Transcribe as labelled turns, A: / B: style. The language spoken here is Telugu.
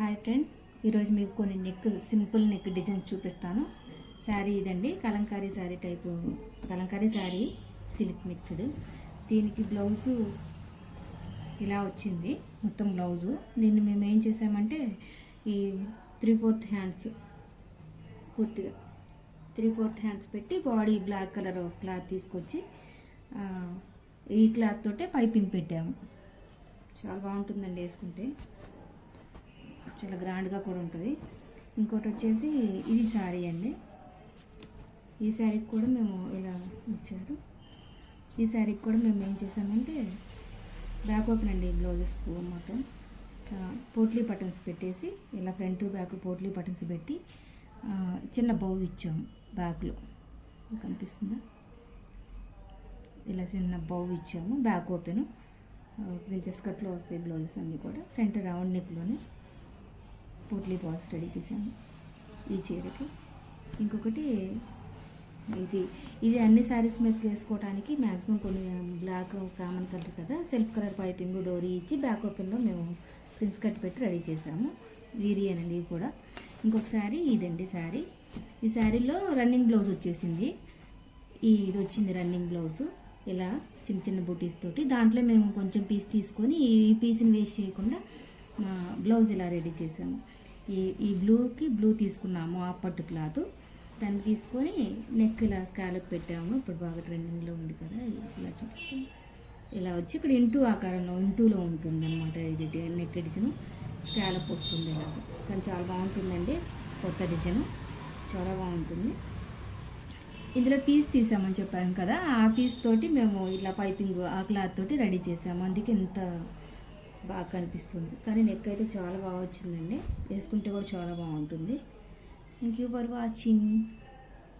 A: హాయ్ ఫ్రెండ్స్ ఈరోజు మీకు కొన్ని నెక్ సింపుల్ నెక్ డిజైన్స్ చూపిస్తాను. శారీ ఇదండి Kalamkari sari type Kalamkari sari silk mixed. దీనికి బ్లౌజు ఇలా వచ్చింది మొత్తం బ్లౌజు. దీన్ని మేము ఏం చేసామంటే ఈ త్రీ ఫోర్త్ హ్యాండ్స్ పూర్తిగా త్రీ ఫోర్త్ హ్యాండ్స్ పెట్టి బాడీ బ్లాక్ కలర్ క్లాత్ తీసుకొచ్చి ఈ క్లాత్ తోటే పైపింగ్ పెట్టాము. చాలా బాగుంటుందండి వేసుకుంటే. చాలా గ్రాండ్గా కూడా ఉంటుంది. ఇంకోటి వచ్చేసి ఇది శారీ అండి. ఈ శారీకి కూడా మేము ఇలా ఇచ్చారు. ఈ శారీకి కూడా మేము ఏం చేసామంటే బ్యాక్ ఓపెన్ అండి బ్లౌజెస్ మొత్తం పోట్లీ బటన్స్ పెట్టేసి ఇలా ఫ్రంట్ బ్యాక్ పోట్లీ బటన్స్ పెట్టి చిన్న బౌ ఇచ్చాము బ్యాక్లో కనిపిస్తుందా? ఇలా చిన్న బౌ ఇచ్చాము బ్యాక్ ఓపెన్. ప్రిన్సెస్ కట్లో వస్తాయి బ్లౌజెస్ అన్నీ కూడా. ఫ్రంట్ రౌండ్ నెక్లోనే. పోట్లీ బాల్స్ రెడీ చేశాను ఈ చీరకి. ఇంకొకటి ఇది ఇది అన్ని శారీస్ మీద వేసుకోవడానికి మ్యాక్సిమం కొన్ని బ్లాక్ కామన్ కలర్ కదా సెల్ఫ్ కలర్ పైపింగ్ డోరీ ఇచ్చి బ్యాక్ ఓపెన్లో మేము ప్రిన్స్ కట్ పెట్టి రెడీ చేసాము వీరియేనండి ఇవి కూడా. ఇంకొక శారీ ఇదండి శారీ. ఈ శారీలో రన్నింగ్ బ్లౌజ్ వచ్చేసింది. ఈ ఇది వచ్చింది రన్నింగ్ బ్లౌజ్. ఇలా చిన్న చిన్న బుటీస్ తోటి దాంట్లో మేము కొంచెం పీస్ తీసుకొని ఈ పీస్ని వేస్ట్ చేయకుండా బ్లౌజ్ ఇలా రెడీ చేసాము ఈ ఈ బ్లూకి బ్లూ తీసుకున్నాము ఆ పట్టు క్లాత్. దాన్ని తీసుకొని నెక్ ఇలా స్కాలప్ పెట్టాము. ఇప్పుడు బాగా ట్రెండింగ్లో ఉంది కదా ఇలా చూపిస్తాం ఇలా వచ్చి ఇక్కడ ఇంటూ ఆకారంలో ఇంటూలో ఉంటుంది అనమాట ఇది నెక్ డిజైన్. స్కాలప్ వస్తుంది ఇలా. కానీ చాలా బాగుంటుందండి కొత్త డిజైన్. చాలా బాగుంటుంది. ఇందులో పీస్ తీసామని చెప్పాము కదా ఆ పీస్ తోటి మేము ఇట్లా పైపింగ్ ఆ క్లాత్ తోటి రెడీ చేసాము. అందుకే ఇంత బాగా కనిపిస్తుంది. కానీ నెక్ అయితే చాలా బాగా వచ్చిందండి. వేసుకుంటే కూడా చాలా బాగుంటుంది. Thank you for watching